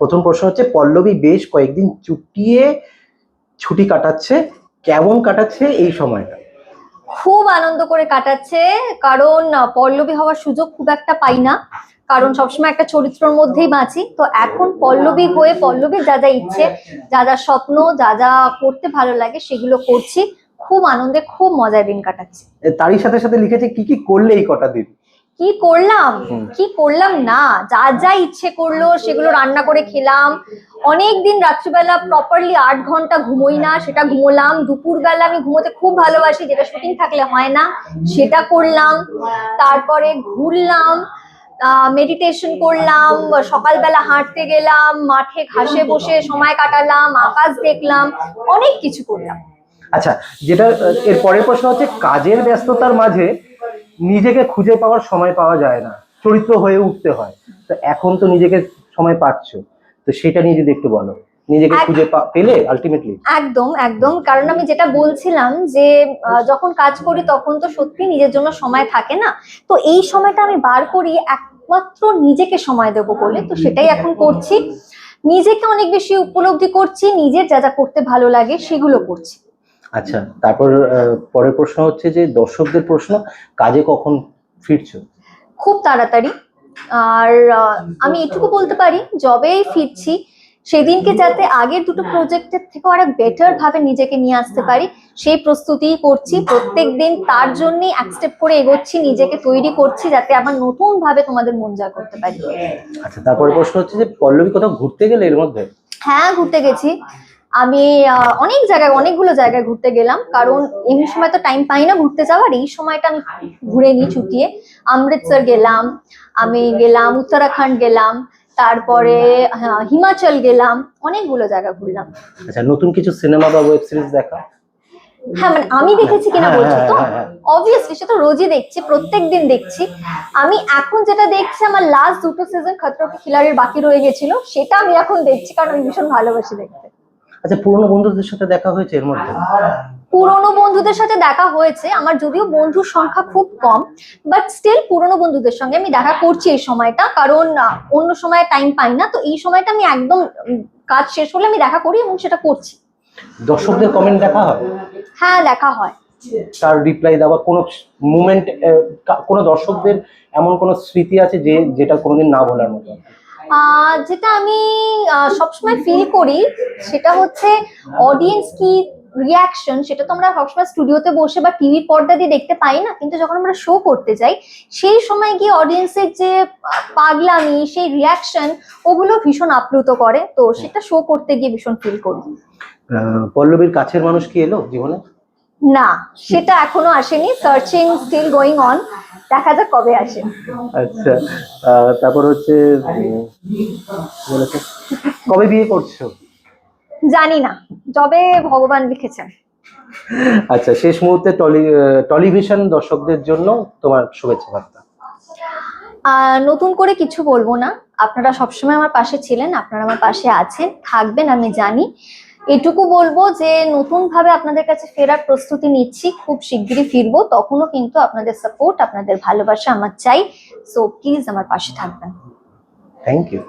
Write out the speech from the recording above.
প্রথম প্রশ্ন হচ্ছে পল্লবী বেশ কয়েকদিন চুটিয়ে ছুটি কাটাচ্ছে কেমন কাটাচ্ছে এই সময়টা? খুব আনন্দ করে কাটাচ্ছে কারণ পল্লবী হওয়ার সুযোগ খুব একটা পাই না কারণ সবসময় একটা চরিত্রর মধ্যেই বাঁচি। তো এখন পল্লবী হয়ে পল্লবীর যা যা ইচ্ছে যা যা স্বপ্ন যা যা করতে ভালো লাগে সেগুলো করছি। খুব আনন্দে খুব মজায় দিন কাটাচ্ছি। তারই সাথে সাথে লিখেছে কি কি করলে এই কটা দিন? কি করলাম? কি করলাম না? যা যা ইচ্ছে করল সেগুলো রান্না করে খেলাম। অনেক দিন রাত্রিবেলা প্রপারলি আট ঘণ্টা ঘুমোই না সেটা ঘুমোলাম। দুপুরবেলা আমি ঘুমোতে খুব ভালোবাসি যেটা শুটিং থাকলে হয় না সেটা করলাম। তারপরে ঘুরলাম মেডিটেশন করলাম সকালবেলা হাঁটতে গেলাম মাঠে ঘাসে বসে সময় কাটালাম আকাশ দেখলাম অনেক কিছু করলাম। আচ্ছা যেটা এর পরের প্রশ্ন হচ্ছে কাজের ব্যস্ততার মাঝে নিজেকে খুঁজে পাওয়ার সময় পাওয়া যায় না। চরিত্র হয়ে উঠতে হয়। তো এখন তো নিজেকে সময় পাচ্ছ। তো সেটা নিয়ে যদি একটু বলো। নিজেকে খুঁজে পেলে আলটিমেটলি একদম একদম। কারণ আমি যেটা বলছিলাম যে আহ, যখন কাজ করি তখন তো সত্যি নিজের জন্য সময় থাকে না। তো এই সময়টা আমি বার করি একমাত্র নিজেকে সময় দেবো বলে। তো সেটাই এখন করছি। নিজেকে অনেক বেশি উপলব্ধি করছি। নিজের যা যা করতে ভালো লাগে সেগুলো করছি। আচ্ছা তারপর পরের প্রশ্ন হচ্ছে যে দর্শকদের প্রশ্ন কাজে কখন ফিরছো? খুব তাড়াতাড়ি। আর আমি এটুকু বলতে পারি যবেই ফিরছি সেদিনকে যাতে আগের দুটো প্রজেক্টের থেকে আরও বেটার ভাবে নিজেকে নিয়ে আসতে পারি সেই প্রস্তুতিই করছি। প্রত্যেক দিন তার জন্যই এক স্টেপ করে এগোচ্ছি নিজেকে তৈরি করছি যাতে আবার নতুন ভাবে তোমাদের মন জয় করতে পারি। আচ্ছা তারপরে প্রশ্ন হচ্ছে যে পল্লবী কোথাও ঘুরতে গেলে এর মধ্যে? হ্যাঁ ঘুরতে গেছি। আমি অনেক জায়গায় অনেকগুলো জায়গায় ঘুরতে গেলাম। কারণ এমনি সময় তো টাইম পাই না ঘুরতে যাওয়ার। এই সময়টা আমি ঘুরে নিই ছুটিয়ে। অমৃতসর গেলাম আমি গেলাম উত্তরাখণ্ড গেলাম তারপরে হ্যাঁ, হিমাচল গেলাম অনেকগুলো জায়গা ঘুরলাম। আচ্ছা নতুন কিছু সিনেমা বা ওয়েব সিরিজ দেখা? হ্যাঁ মানে আমি দেখেছি কিনা বলছো তো? হ্যাঁ, হ্যাঁ, অবভিয়াসলি সেটা রোজই দেখছি প্রত্যেক দিন দেখছি। আমি এখন যেটা দেখছি আমার লাস্ট দুটো সিজন খতরো কে খিলাড়ির বাকি রয়ে গেছিল সেটা আমি এখন দেখছি কারণ আমি ভীষণ ভালোবাসি দেখতে। আচ্ছা পুরনো বন্ধুদের সাথে দেখা হয়েছে এর মধ্যে? পুরনো বন্ধুদের সাথে দেখা হয়েছে আমার যদিও বন্ধুর সংখ্যা খুব কম বাট স্টিল পুরনো বন্ধুদের সঙ্গে আমি দেখা করছি এই সময়টা কারণ অন্য সময় টাইম পাই না তো এই সময়টা আমি একদম কাজ শেষ হলে আমি দেখা করি এবং সেটা করছি। দর্শকদের কমেন্ট দেখা হয়? হ্যাঁ দেখা হয়। তার রিপ্লাই দেওয়া কোনো মুমেন্ট কোনো দর্শকদের এমন কোনো স্মৃতি আছে যে যেটা কোনোদিন না বলার মতো? যেটা আমি সবসময় ফিল করি, সেটা হচ্ছে অডিয়েন্স কি রিয়াকশন সেটা তো আমরা সবসময় স্টুডিওতে বসে বা টিভির পর্দা দিয়ে দেখতে পাই না, কিন্তু যখন আমরা শো করতে যাই, সেই সময় গিয়ে অডিয়েন্সের যে পাগলামি, সেই রিয়াকশন ওগুলো ভীষণ আপ্লুত করে। তো সেটা শো করতে গিয়ে ভীষণ ফিল করি। পল্লবীর কাছের মানুষ কি এলো জীবনে? না সেটা এখনও আসেনি। সার্চিং স্টিল গোয়িং অন দেখা যাক কবে আসে। আচ্ছা তারপর হচ্ছে কবে বিয়ে করছ? জানি না যবে ভগবান লিখেছেন। আচ্ছা শেষ মুহূর্তে টলি টেলিভিশন দর্শকদের জন্য তোমার শুভেচ্ছা বার্তা। নতুন করে কিছু বলব না। আপনারা সবসময় আমার পাশে ছিলেন আপনারা আমার পাশে আছেন থাকবেন আমি জানি। এটুকু বলব যে নতুন ভাবে আপনাদের কাছে ফেরার প্রস্তুতি নিচ্ছি, খুব শিগগিরই ফিরবো, তখনও কিন্তু আপনাদের সাপোর্ট আপনাদের ভালোবাসা আমার চাই। সো প্লিজ আমার পাশে থাকবেন। Thank you